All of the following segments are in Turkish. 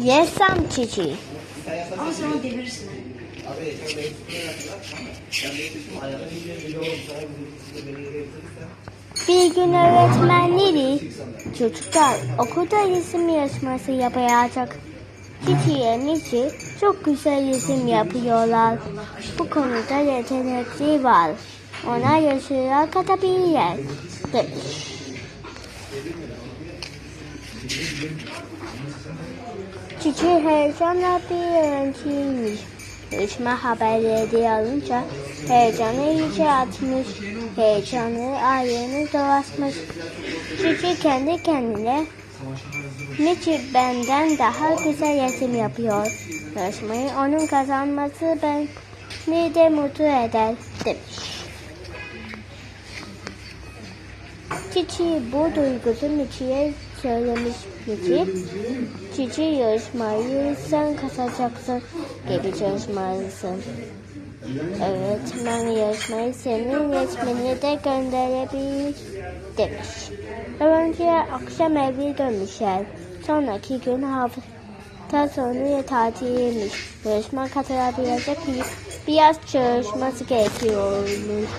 Yesem çiçeği. Ama devirirsin. Bir gün öğretmenleri çocuklar okulda resim yarışması yapacak. Çiçeğe Miçi çok güzel resim yapıyorlar. Bu konuda yetenekli var. Ona yarışmaya katabilirler. Demiş. Çiçeği heyecanla bir öğrenciymiş. Yarışma haberleri alınca heyecanı iyice atmış. Heyecanı aileni dolaşmış. Çiçeği kendi kendine Miçi benden daha güzel resim yapıyor. Yarışmayı onun kazanması beni de mutlu eder demiş. Çiçi bu duygusu Miçi'ye söylemiş. Miçi, Çiçi yarışmayı sen kazanacaksın gibi çalışmalısın. Öğretmen yarışmayı senin resmini de gönderebilir demiş. Öğrenciler akşam eve dönmüşler. Sonraki gün hafta sonu tatiliymiş. Yarışma katılabilecek bir, biraz çalışması gerekiyormuş.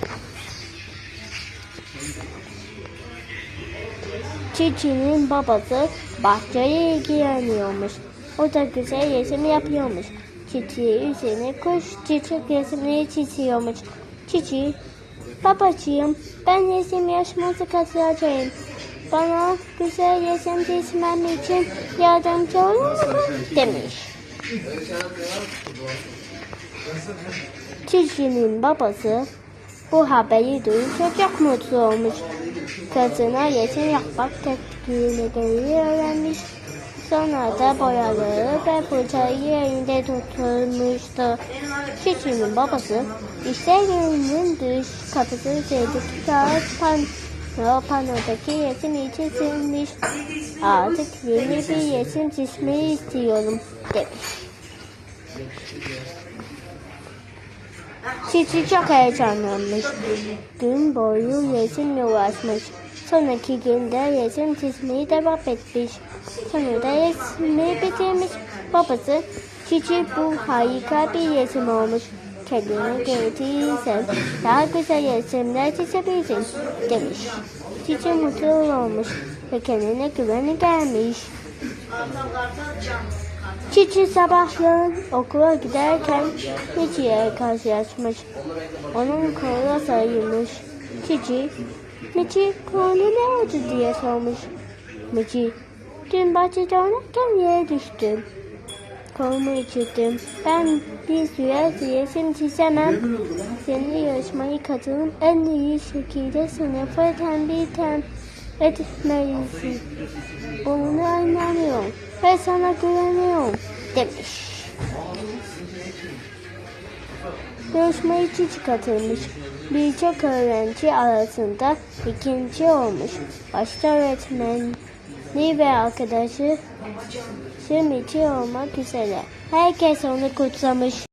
Çiçi'nin babası bahçeye ilgileniyormuş. O da güzel resim yapıyormuş. Çiçi üzerine kuş çiçek resimleri çiziyormuş. Çiçi, babacığım ben resim yarışması katılacağım. Bana güzel resim çizmem için yardımcı olur musun? demiş. Çiçi'nin babası bu haberi duyunca çok mutlu olmuş. Kızına resim yapmak tekniğini öğrenmiş. Sonra da boyaları ve fırçayı elinde tutmuştu. Çiçeğinin babası işte evinin dış kapısı üzerindeki kağıt pano, panodaki resim için silmiş. Artık yeni bir resim çizmeyi istiyorum demiş. Çiçi çok heyecanlanmış. Gün boyu resimle uğraşmış. Sonraki günde resim çizmeyi devam etmiş. Sonunda resmi bitirmiş. Babası Çiçi bu harika bir resim olmuş. Kendini gördüysen daha güzel resimler çizebilirsin demiş. Çiçi mutlu olmuş ve kendine güveni gelmiş. Çiçi sabahleyin okula giderken Michi'ye karşılaşmış. Onun koluna sarılmış. Çiçi, Michi kolunu ne oldu diye sormuş. Michi, dün bahçede oynarken yere düştüm. Kolumu içirdim. Ben bir süre resim çizemem. Senin yarışmayı katılıp en iyi şekilde sınıfa tembih tem etmelisin. Buna inanıyorum ve sana güveniyorum demiş. Yarışmaya Çiçi katılmış. Birçok öğrenci arasında ikinci olmuş. Başta öğretmeni ve arkadaşı Simici olmak üzere. Herkes onu kutsamış.